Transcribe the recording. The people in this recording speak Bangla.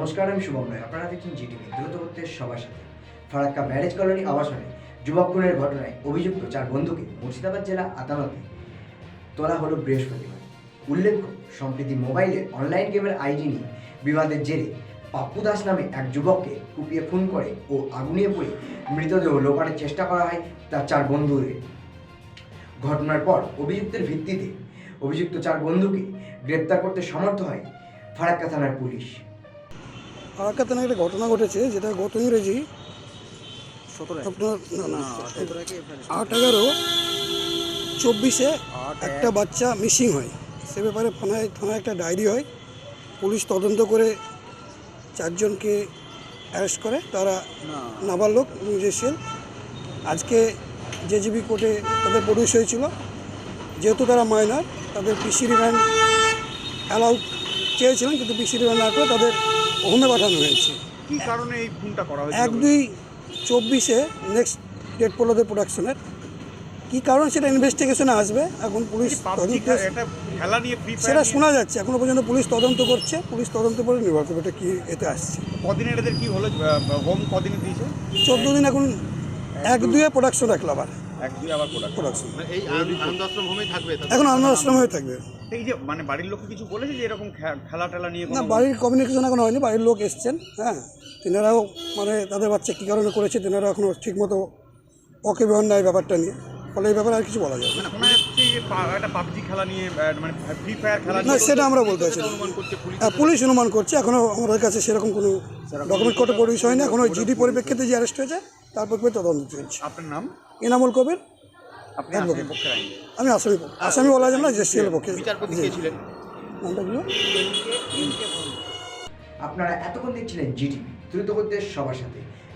নমস্কার, আমি শুভম রায়। আপনারা দেখছেন জিটিভি দ্রুত হচ্ছে সবার সাথে। ফারাক্কা ব্যারেজ কলোনি আবাসনে যুবক খুনের ঘটনায় অভিযুক্ত চার বন্ধুকে মুর্শিদাবাদ জেলা আদালতে তোলা হলো বৃহস্পতিবার। উল্লেখ্য, সম্প্রতি মোবাইলে অনলাইন গেমের আইডি নিয়ে বিবাদের জেরে পাপ্পু দাস নামে এক যুবককে কুপিয়ে খুন করে ও আগুনিয়ে পড়ে মৃতদেহ লোপানের চেষ্টা করা হয় তার চার বন্ধুদের ঘটনার পর অভিযুক্তের ভিত্তিতে অভিযুক্ত চার বন্ধুকে গ্রেপ্তার করতে সমর্থ হয় ফারাক্কা থানার পুলিশ। থানায় একটা ঘটনা ঘটেছে যেটা গত ইংরেজি। আপনার না না আট এগারো চব্বিশে একটা বাচ্চা মিসিং হয়। সে ব্যাপারে থানায় থানায় একটা ডায়েরি হয়। পুলিশ তদন্ত করে চারজনকে অ্যারেস্ট করে। তারা নাবালক নিজেশীল আজকে জেজিবি কোর্টে তাদের প্রডিউস হয়েছিল। যেহেতু তারা মাইনার তাদের পিসি রিমান্ড অ্যালাউ চেয়েছিলেন কিন্তু পিসি রিমান্ড না করে তাদের হোমে পাঠানো হয়েছে। কি কারণে এই খুনটা করা হয়েছিল? এক দুই চব্বিশে নেক্সট ডেট পড়লোদের প্রোডাকশনের কী কারণ সেটা ইনভেস্টিগেশনে আসবে। এখন পুলিশ তদন্ত সেটা শোনা যাচ্ছে। এখনও পর্যন্ত পুলিশ তদন্ত করছে। পুলিশ তদন্ত করে নির্ভর করবে এটা কী এতে আসছে। কদিনের এদের কি হলো? হোম কদিনে দিয়েছে? চোদ্দ দিন এখন এক দুয়ে প্রোডাকশন রাখল আবার। এক দুই আবার প্রোডাকশন এই আনন্দ আশ্রম হোমেই থাকবে এখন আশ্রম হয়ে থাকবে। এই যে মানে বাড়ির লোক কিছু বলেছে যে এরকম খেলা টেলা নিয়ে না বাড়ির কমিউনিকেশন এখন হয়নি বাড়ির লোক এসছেন হ্যাঁ। তেনারাও মানে তাদের বাচ্চা কী কারণে করেছে তেনারা এখনও ঠিকমতো অকে বিহন নাই ব্যাপারটা নিয়ে। ফলে এই ব্যাপারে আর কিছু বলা যাবে না। মানে মানে ফ্রি ফায়ার খেলা না সেটা আমরা বলতে পারছি না। পুলিশ হ্যাঁ, পুলিশ অনুমান করছে এখনও আমাদের কাছে সেরকম কোনো ডকুমেন্ট কোর্টে পরিবেশ হয়নি। এখন ওই জিডি পরিপ্রেক্ষিতে যে অ্যারেস্ট হয়েছে তার পক্ষে তদন্ত চলছে। আপনার নাম? এনামুল কবির। আমি আসামি আসামি বলা যায় না যে সিএল পক্ষে। নামটা আপনারা এতক্ষণ দেখছিলেন জিটিভি দ্রুত করতে সবার সাথে।